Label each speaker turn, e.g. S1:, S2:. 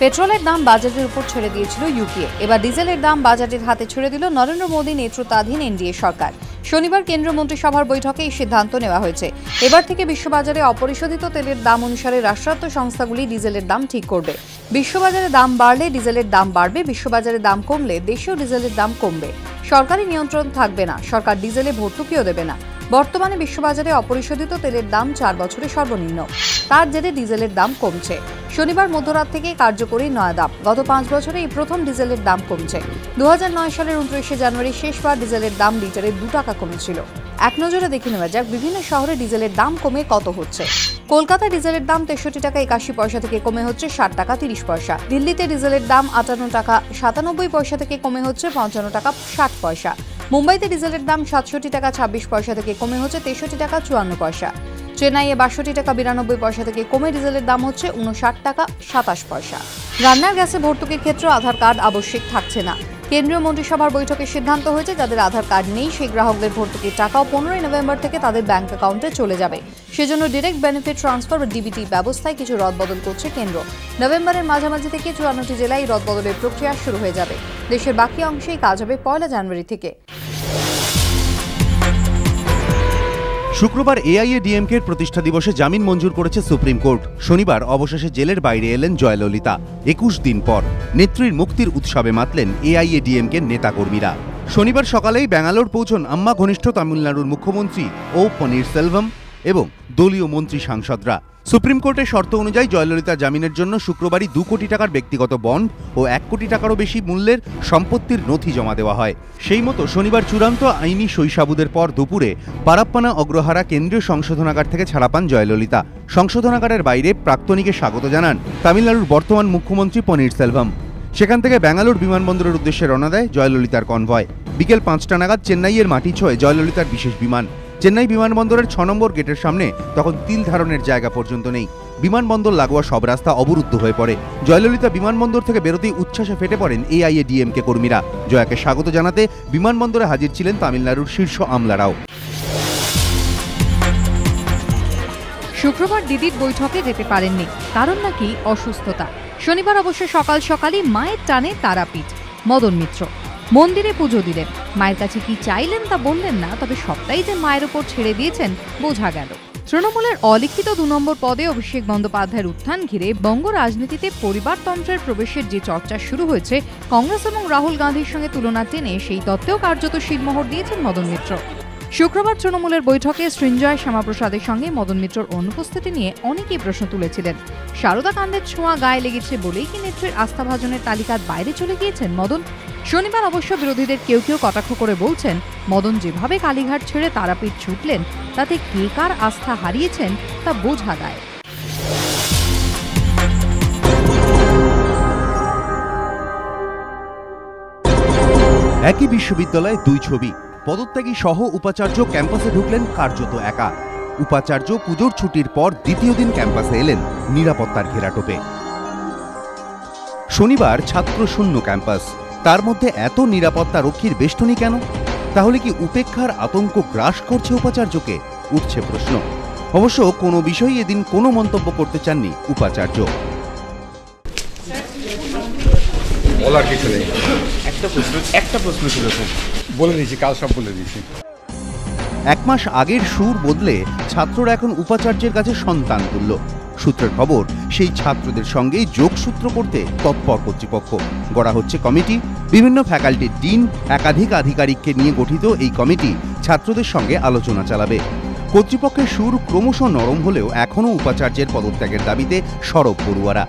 S1: পেট্রোলের দাম বাজারের উপর ছেড়ে দিয়েছিল ইউপিএ এবার ডিজেলের দাম বাজারের হাতে ছেড়ে দিল নরেন্দ্র মোদী নেতৃত্বাধীন এনডিএ সরকার শনিবার কেন্দ্রীয় মন্ত্রিসভার বৈঠকে এই সিদ্ধান্ত নেওয়া হয়েছে এবার থেকে বিশ্ববাজারে অপরিশোধিত তেলের দাম অনুসারে রাষ্ট্রায়ত্ত সংস্থাগুলি ডিজেলের দাম ঠিক করবে বিশ্ববাজারে দাম বাড়লে ডিজেলের দাম বাড়বে বিশ্ববাজারে দাম কমলে দেশীয় ডিজেলের দাম কমবে সরকারি নিয়ন্ত্রণ থাকবে না সরকার ডিজেলে ভর্তুকিও দেবে না বর্তমানে বিশ্ববাজারে অপরিশোধিত তেলের দাম চার বছরে সর্বনিম্ন তার জেরে ডিজেলের দাম কমছে শনিবার মধ্যরাত থেকে কার্যকরী নয়া দাম গত পাঁচ বছরে এই প্রথম ডিজেলের দাম কমছে দু সালের উনত্রিশে জানুয়ারি শেষবার ডিজেলের দাম লিটারে দু টাকা কমেছিল এক নজরে দেখে নেওয়া যাক বিভিন্ন শহরে ডিজেলের দাম কমে কত হচ্ছে কলকাতা ডিজেলের দাম তেষট্টি টাকা একাশি পয়সা থেকে কমে হচ্ছে ষাট টাকা তিরিশ পয়সা দিল্লিতে ডিজেলের দাম আটান্ন টাকা সাতানব্বই পয়সা থেকে কমে হচ্ছে পঞ্চান্ন টাকা ষাট পয়সা মুম্বাইতে ডিজেলের দাম সাতষট্টি টাকা ছাব্বিশ পয়সা থেকে কমে হচ্ছে তেষট্টি টাকা চুয়ান্ন পয়সা চেন্নাইয়ে বাষট্টি টাকা বিরানব্বই পয়সা থেকে কমে ডিজেলের দাম হচ্ছে উনষাট টাকা সাতাশ পয়সা রান্নার গ্যাসে ভর্তুকির ক্ষেত্রে আধার কার্ড আবশ্যিক থাকছে না কেন্দ্রীয় মন্ত্রিসভার বৈঠকে সিদ্ধান্ত হয়েছে যাদের আধার কার্ড নেই সেই গ্রাহকদের ভর্তুকির টাকাও পনেরোই নভেম্বর থেকে তাদের ব্যাংক অ্যাকাউন্টে চলে যাবে সেজন্য ডিরেক্ট বেনিফিট ট্রান্সফার ও ডিবিটি ব্যবস্থায় কিছু রদবদল করছে কেন্দ্র নভেম্বরের মাঝামাঝি থেকে চুয়ান্নটি জেলায় রদবদলের প্রক্রিয়া শুরু হয়ে যাবে দেশের বাকি অংশেই কাজ হবে পয়লা জানুয়ারি থেকে
S2: শুক্রবার এআইএ ডিএমকের প্রতিষ্ঠা দিবসে জামিন মঞ্জুর করেছে সুপ্রিম কোর্ট শনিবার অবশেষে জেলের বাইরে এলেন জয়ললিতা একুশ দিন পর নেত্রীর মুক্তির উৎসবে মাতলেন এআইএ ডিএমকের নেতাকর্মীরা শনিবার সকালেই ব্যাঙ্গালোর পৌঁছন আম্মা ঘনিষ্ঠ তামিলনাড়ুর মুখ্যমন্ত্রী ও পনিরসেলভম এবং দলীয় মন্ত্রী সাংসদরা সুপ্রিম কোর্টের শর্ত অনুযায়ী জয়ললিতা জামিনের জন্য শুক্রবারই দু কোটি টাকার ব্যক্তিগত বন্ড ও এক কোটি টাকারও বেশি মূল্যের সম্পত্তির নথি জমা দেওয়া হয় সেই মতো শনিবার চূড়ান্ত আইনি শৈশাবুদের পর দুপুরে পারাপ্পানা অগ্রহারা কেন্দ্রীয় সংশোধনাগার থেকে ছাড়া পান জয়ললিতা সংশোধনাগারের বাইরে প্রাক্তনীকে স্বাগত জানান তামিলনাড়ুর বর্তমান মুখ্যমন্ত্রী পনিরসেলভম সেখান থেকে ব্যাঙ্গালোর বিমানবন্দরের উদ্দেশ্যে রওনা দেয় জয়ললিতার কনভয় বিকেল পাঁচটা নাগাদ চেন্নাইয়ের মাটি ছোঁয়ে জয়ললিতার বিশেষ বিমান চেন্নাই বিমানবন্দরের ছ নম্বর গেটের সামনে তখন তিল ধারণের জায়গা পর্যন্ত নেই বিমানবন্দর লাগোয়া সব রাস্তা অবরুদ্ধ হয়ে পড়ে জয়ললিতা বিমানবন্দর থেকে বেরোতেই উচ্ছ্বাসে ফেটে পড়েন এআইএ ডিএমকে কর্মীরা জয়াকে স্বাগত জানাতে বিমানবন্দরে হাজির ছিলেন তামিলনাড়ুর শীর্ষ আমলারাও
S1: শুক্রবার দিদির বৈঠকে যেতে পারেননি কারণ নাকি অসুস্থতা শনিবার অবশ্য সকাল সকালই মায়ের টানে তারাপীঠ মদন মিত্র মন্দিরে পুজো দিলেন মায়ের কাছে কি চাইলেন তা বললেন না তবে সবটাই যে মায়ের ওপর ছেড়ে দিয়েছেন বোঝা গেল তৃণমূলের অলিখিত দু নম্বর পদে অভিষেক বন্দ্যোপাধ্যায়ের উত্থান ঘিরে বঙ্গ রাজনীতিতে পরিবারতন্ত্রের প্রবেশের যে চর্চা শুরু হয়েছে কংগ্রেস এবং রাহুল গান্ধীর সঙ্গে তুলনা টেনে সেই তত্ত্বেও কার্যত শিলমোহর দিয়েছেন মদন মিত্র শুক্রবার তৃণমূলের বৈঠকে সৃঞ্জয় শ্যামাপ্রসাদের সঙ্গে মদন মিত্রর অনুপস্থিতি নিয়ে অনেকেই প্রশ্ন তুলেছিলেন শারদা কাণ্ডের ছোঁয়া গায়ে লেগেছে বলেই কি নেত্রীর আস্থাভাজনের তালিকার বাইরে চলে গিয়েছেন মদন শনিবার অবশ্য বিরোধীদের কেউ কেউ কটাক্ষ করে বলছেন মদন যেভাবে কালীঘাট ছেড়ে তারাপীঠ ছুটলেন তাতে কে কার আস্থা হারিয়েছেন তা বোঝা দেয়
S2: একই বিশ্ববিদ্যালয়ে দুই ছবি পদত্যাগী সহ উপাচার্য ক্যাম্পাসে ঢুকলেন কার্যত একা উপাচার্য পুজোর ছুটির পর দ্বিতীয় দিন ক্যাম্পাসে এলেন নিরাপত্তার ঘেরাটোপে শনিবার ছাত্র শূন্য ক্যাম্পাস তার মধ্যে এত নিরাপত্তা রক্ষীর বেষ্টনী কেন তাহলে কি উপেক্ষার আতঙ্ক গ্রাস করছে উপাচার্যকে উঠছে প্রশ্ন অবশ্য কোনো বিষয়ে এদিন কোনো মন্তব্য করতে চাননি উপাচার্য একটা প্রশ্ন একটা প্রশ্ন বলে কাল এক মাস আগের সুর বদলে ছাত্ররা এখন উপাচার্যের কাছে সন্তান তুলল সূত্রের খবর সেই ছাত্রদের সঙ্গেই যোগসূত্র করতে তৎপর কর্তৃপক্ষ গড়া হচ্ছে কমিটি বিভিন্ন ফ্যাকাল্টির ডিন একাধিক আধিকারিককে নিয়ে গঠিত এই কমিটি ছাত্রদের সঙ্গে আলোচনা চালাবে কর্তৃপক্ষের সুর ক্রমশ নরম হলেও এখনও উপাচার্যের পদত্যাগের দাবিতে সরব পড়ুয়ারা